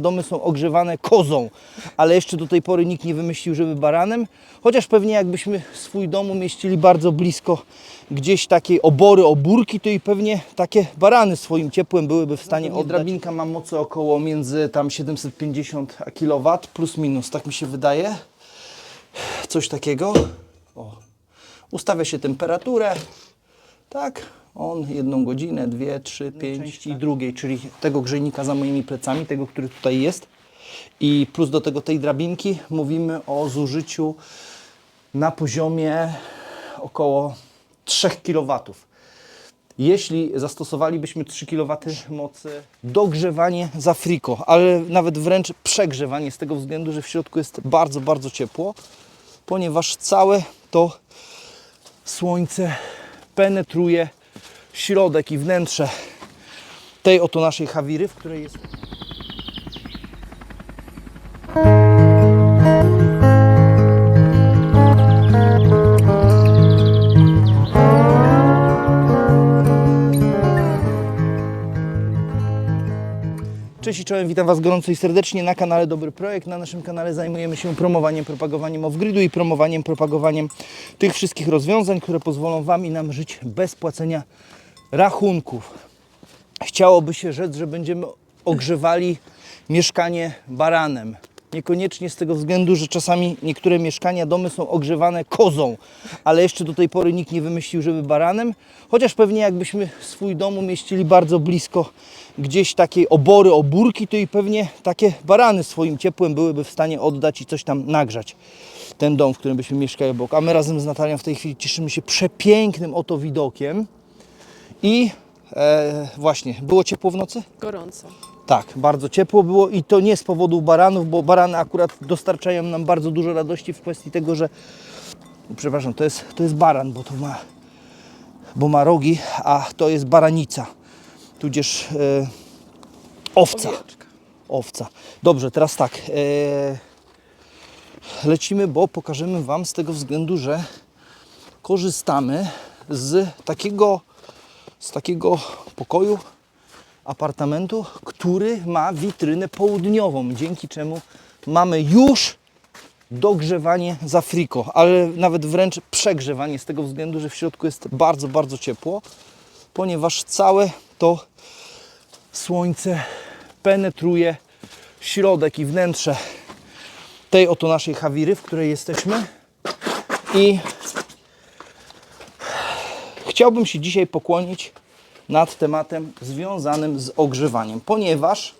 Domy są ogrzewane kozą, ale jeszcze do tej pory nikt nie wymyślił, żeby baranem. Chociaż pewnie jakbyśmy swój dom umieścili bardzo blisko gdzieś takiej obory, obórki, to i pewnie takie barany swoim ciepłem byłyby w stanie oddać. Drabinka ma mocy około między tam 750 kW plus minus, tak mi się wydaje. Coś takiego. O. Ustawia się temperaturę. Tak, on jedną godzinę, dwie, trzy, pięć i drugiej, czyli tego grzejnika za moimi plecami, tego, który tutaj jest. I plus do tego tej drabinki mówimy o zużyciu na poziomie około 3 kW. Jeśli zastosowalibyśmy 3 kW mocy, dogrzewanie za friko, ale nawet wręcz przegrzewanie z tego względu, że w środku jest bardzo, bardzo ciepło, ponieważ całe to słońce penetruje środek i wnętrze tej oto naszej hawiry, w której jest. Cześć i czołem, witam Was gorąco i serdecznie na kanale Dobry Projekt. Na naszym kanale zajmujemy się promowaniem, propagowaniem off-gridu i promowaniem, propagowaniem tych wszystkich rozwiązań, które pozwolą Wam i nam żyć bez płacenia rachunków. Chciałoby się rzec, że będziemy ogrzewali mieszkanie baranem. Niekoniecznie z tego względu, że czasami niektóre mieszkania, domy są ogrzewane kozą, ale jeszcze do tej pory nikt nie wymyślił, żeby baranem. Chociaż pewnie jakbyśmy swój dom umieścili bardzo blisko gdzieś takiej obory, obórki, to i pewnie takie barany swoim ciepłem byłyby w stanie oddać i coś tam nagrzać. Ten dom, w którym byśmy mieszkali obok. A my razem z Natalią w tej chwili cieszymy się przepięknym oto widokiem. I e, właśnie, było ciepło w nocy? Gorąco. Tak, bardzo ciepło było i to nie z powodu baranów, bo barany akurat dostarczają nam bardzo dużo radości w kwestii tego, że przepraszam, to jest, to jest baran, bo to ma bo ma rogi, a to jest baranica, tudzież e, owca. Owieczka. Owca. Dobrze, teraz tak. E, lecimy, bo pokażemy Wam z tego względu, że korzystamy z takiego, z takiego pokoju, apartamentu, który ma witrynę południową, dzięki czemu mamy już dogrzewanie za friko, ale nawet wręcz przegrzewanie z tego względu, że w środku jest bardzo, bardzo ciepło, ponieważ całe to słońce penetruje środek i wnętrze tej oto naszej hawiry, w której jesteśmy. I chciałbym się dzisiaj pokłonić nad tematem związanym z ogrzewaniem, ponieważ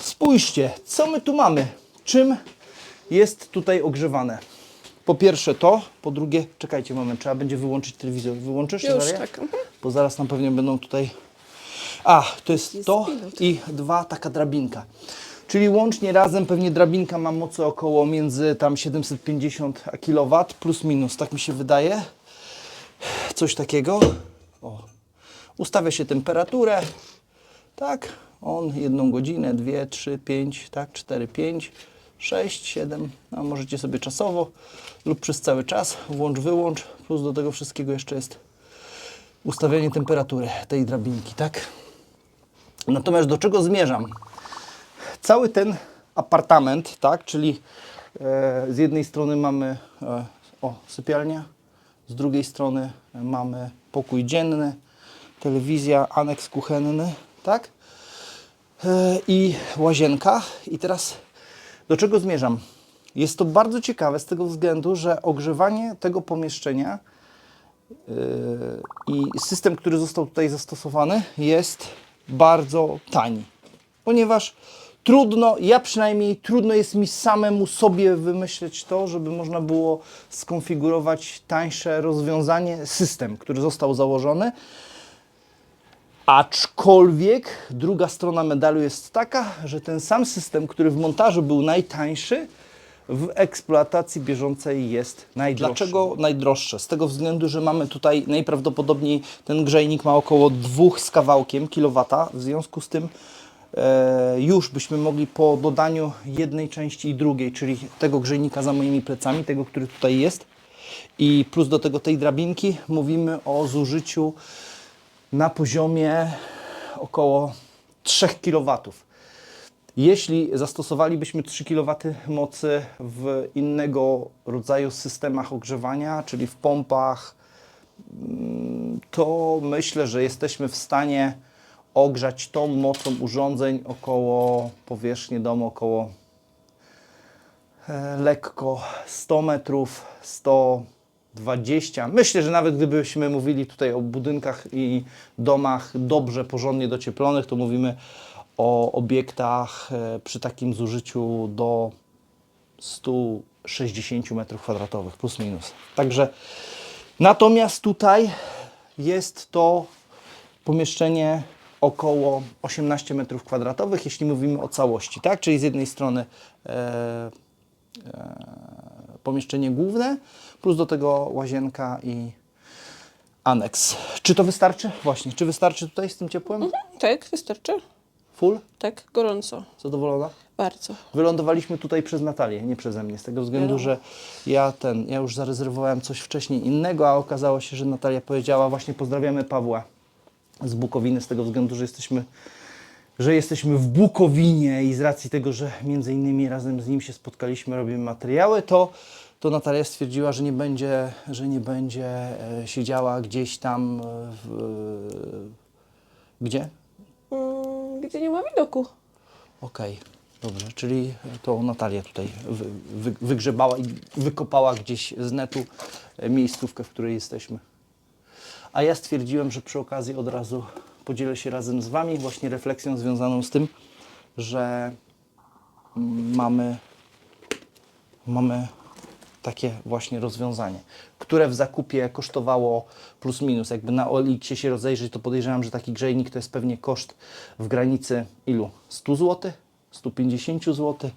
spójrzcie, co my tu mamy, czym jest tutaj ogrzewane. Po pierwsze to, po drugie, czekajcie moment, trzeba będzie wyłączyć telewizor. Wyłączysz? Już Daria? tak. Mhm. Bo zaraz nam pewnie będą tutaj. A, to jest, Jest to pilot. i dwa, taka drabinka. Czyli łącznie razem pewnie drabinka ma mocy około między tam 750 kW plus minus, tak mi się wydaje. Coś takiego. O. Ustawia się temperaturę. Tak, on jedną godzinę, dwie, trzy, pięć, tak, cztery, pięć, sześć, siedem. A możecie sobie czasowo lub przez cały czas włącz, wyłącz. Plus do tego wszystkiego jeszcze jest ustawianie temperatury tej drabinki, tak? Natomiast do czego zmierzam? Cały ten apartament, tak, czyli e, z jednej strony mamy e, o, sypialnia, z drugiej strony mamy pokój dzienny, telewizja, aneks kuchenny, tak? E, I łazienka. I teraz do czego zmierzam? Jest to bardzo ciekawe z tego względu, że ogrzewanie tego pomieszczenia i system, który został tutaj zastosowany, jest bardzo tani. Ponieważ trudno, ja przynajmniej trudno jest mi samemu sobie wymyśleć to, żeby można było skonfigurować tańsze rozwiązanie, system, który został założony. Aczkolwiek druga strona medalu jest taka, że ten sam system, który w montażu był najtańszy, w eksploatacji bieżącej jest najdroższy. Dlaczego najdroższe? Z tego względu, że mamy tutaj najprawdopodobniej ten grzejnik ma około 2 z kawałkiem kilowata, w związku z tym już byśmy mogli po dodaniu jednej części i drugiej, czyli tego grzejnika za moimi plecami, tego, który tutaj jest i plus do tego tej drabinki, mówimy o zużyciu na poziomie około 3 kW. Jeśli zastosowalibyśmy 3 kW mocy w innego rodzaju systemach ogrzewania, czyli w pompach, mm, to myślę, że jesteśmy w stanie ogrzać tą mocą urządzeń około powierzchni domu około e, lekko 100 metrów, 120. Myślę, że nawet gdybyśmy mówili tutaj o budynkach i domach dobrze, porządnie docieplonych, to mówimy o obiektach e, przy takim zużyciu do 160 metrów kwadratowych, plus minus. Także natomiast tutaj jest to pomieszczenie około 18 metrów kwadratowych, jeśli mówimy o całości, tak? Czyli z jednej strony e, pomieszczenie główne, plus do tego łazienka i aneks. Czy to wystarczy? Właśnie, czy wystarczy tutaj z tym ciepłem? Tak, wystarczy. Full? Tak, gorąco. Zadowolona? Bardzo. Wylądowaliśmy tutaj przez Natalię, nie przeze mnie, z tego względu, że ja ten, ja już zarezerwowałem coś wcześniej innego, a okazało się, że Natalia powiedziała, właśnie pozdrawiamy Pawła z Bukowiny, z tego względu, że jesteśmy, że jesteśmy w Bukowinie i z racji tego, że między innymi razem z nim się spotkaliśmy, robimy materiały, to, to Natalia stwierdziła, że nie będzie, że nie będzie e, siedziała gdzieś tam e, w, e, gdzie? Mm, gdzie nie ma widoku. Okej, dobrze, czyli to Natalia tutaj wy, wy, wygrzebała i wykopała gdzieś z netu miejscówkę, w której jesteśmy. A ja stwierdziłem, że przy okazji od razu podzielę się razem z Wami właśnie refleksją związaną z tym, że mamy, mamy takie właśnie rozwiązanie, które w zakupie kosztowało plus minus. Jakby na Oliksie się rozejrzeć, to podejrzewam, że taki grzejnik to jest pewnie koszt w granicy ilu? 100 zł? 150 zł.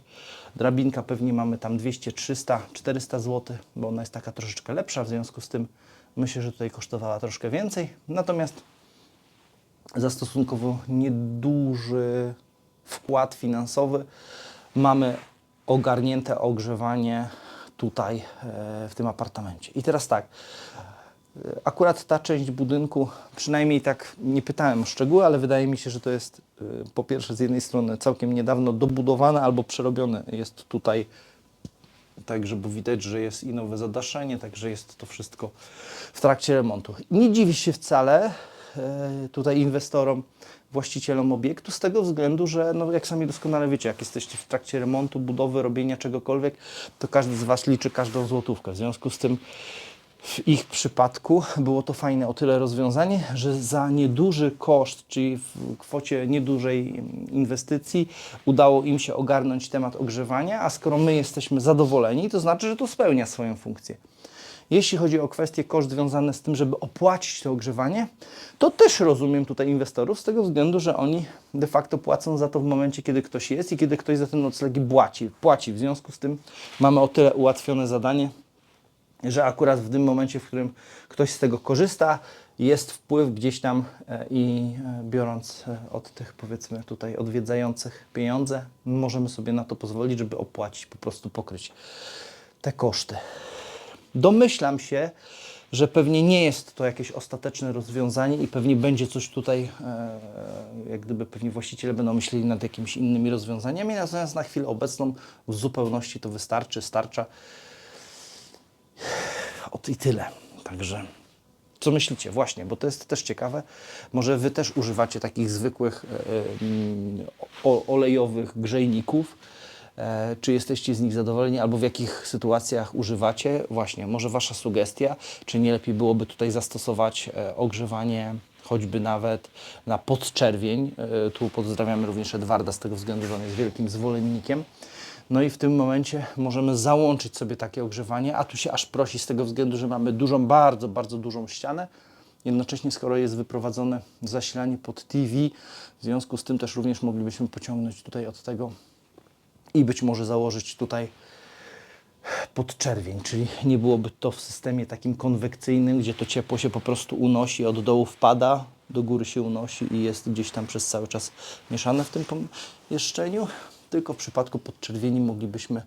Drabinka pewnie mamy tam 200, 300, 400 zł, bo ona jest taka troszeczkę lepsza, w związku z tym myślę, że tutaj kosztowała troszkę więcej. Natomiast za stosunkowo nieduży wkład finansowy mamy ogarnięte ogrzewanie tutaj e, w tym apartamencie. I teraz tak, e, akurat ta część budynku, przynajmniej tak nie pytałem o szczegóły, ale wydaje mi się, że to jest e, po pierwsze z jednej strony całkiem niedawno dobudowane albo przerobione. Jest tutaj tak, żeby widać, że jest i nowe zadaszenie, także jest to wszystko w trakcie remontu. Nie dziwię się wcale e, tutaj inwestorom, właścicielom obiektu z tego względu, że no, jak sami doskonale wiecie, jak jesteście w trakcie remontu, budowy, robienia czegokolwiek, to każdy z Was liczy każdą złotówkę. W związku z tym w ich przypadku było to fajne o tyle rozwiązanie, że za nieduży koszt, czyli w kwocie niedużej inwestycji, udało im się ogarnąć temat ogrzewania, a skoro my jesteśmy zadowoleni, to znaczy, że to spełnia swoją funkcję. Jeśli chodzi o kwestie koszt związane z tym, żeby opłacić to ogrzewanie, to też rozumiem tutaj inwestorów z tego względu, że oni de facto płacą za to w momencie, kiedy ktoś jest i kiedy ktoś za ten noclegi płaci. płaci. W związku z tym mamy o tyle ułatwione zadanie, że akurat w tym momencie, w którym ktoś z tego korzysta, jest wpływ gdzieś tam e, i e, biorąc e, od tych powiedzmy tutaj odwiedzających pieniądze, możemy sobie na to pozwolić, żeby opłacić, po prostu pokryć te koszty. Domyślam się, że pewnie nie jest to jakieś ostateczne rozwiązanie i pewnie będzie coś tutaj, jak gdyby pewnie właściciele będą myśleli nad jakimiś innymi rozwiązaniami, natomiast na chwilę obecną w zupełności to wystarczy, starcza. Ot i tyle. Także co myślicie? Właśnie, bo to jest też ciekawe. Może Wy też używacie takich zwykłych o, olejowych grzejników. E, czy jesteście z nich zadowoleni, albo w jakich sytuacjach używacie? Właśnie, może Wasza sugestia, czy nie lepiej byłoby tutaj zastosować ogrzewanie choćby nawet na podczerwień. Tu pozdrawiamy również Edwarda z tego względu, że on jest wielkim zwolennikiem. No i w tym momencie możemy załączyć sobie takie ogrzewanie, a tu się aż prosi z tego względu, że mamy dużą, bardzo, bardzo dużą ścianę. Jednocześnie, skoro jest wyprowadzone zasilanie pod TV, w związku z tym też również moglibyśmy pociągnąć tutaj od tego i być może założyć tutaj podczerwień, czyli nie byłoby to w systemie takim konwekcyjnym, gdzie to ciepło się po prostu unosi, od dołu wpada, do góry się unosi i jest gdzieś tam przez cały czas mieszane w tym pomieszczeniu. Tylko w przypadku podczerwieni moglibyśmy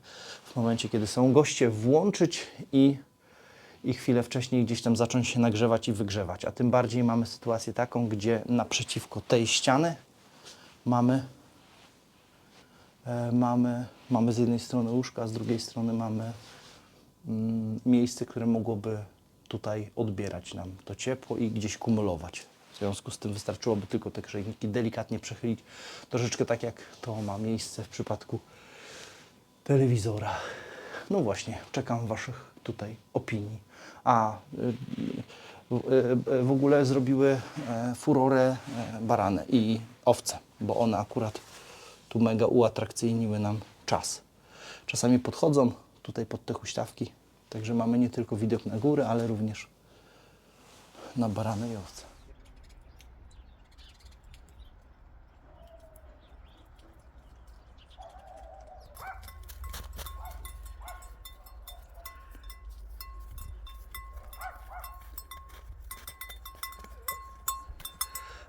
w momencie, kiedy są goście, włączyć i, i chwilę wcześniej gdzieś tam zacząć się nagrzewać i wygrzewać. A tym bardziej mamy sytuację taką, gdzie naprzeciwko tej ściany mamy E, Mamy, mamy z jednej strony łóżka, a z drugiej strony mamy mm, miejsce, które mogłoby tutaj odbierać nam to ciepło i gdzieś kumulować. W związku z tym wystarczyłoby tylko te grzejniki delikatnie przechylić, troszeczkę tak jak to ma miejsce w przypadku telewizora. No właśnie, czekam Waszych tutaj opinii. A y, y, y, w ogóle zrobiły e, furorę e, barany i owce, bo one akurat tu mega uatrakcyjniły nam czas. Czasami podchodzą tutaj pod te huśtawki, także mamy nie tylko widok na górę, ale również na barany i owce.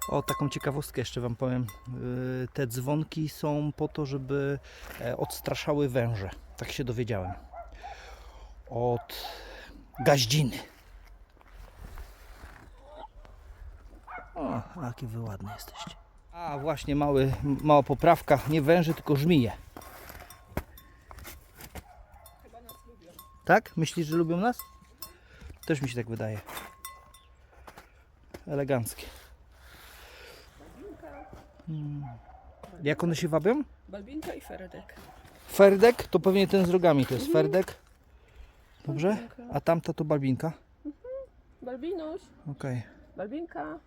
O, taką ciekawostkę jeszcze Wam powiem. Yy, Te dzwonki są po to, żeby e, odstraszały węże. Tak się dowiedziałem. Od gaździny. O, jakie wy ładne jesteście. A, właśnie mały, mała poprawka. Nie węże, tylko żmije. Tak? Myślisz, że lubią nas? Też mi się tak wydaje. Eleganckie. Jak one się wabią? Balbinka i Feredek. Ferdek to pewnie ten z rogami to jest Ferdek. Dobrze? A tamta to Balbinka? Balbinuś, Okej. Balbinka.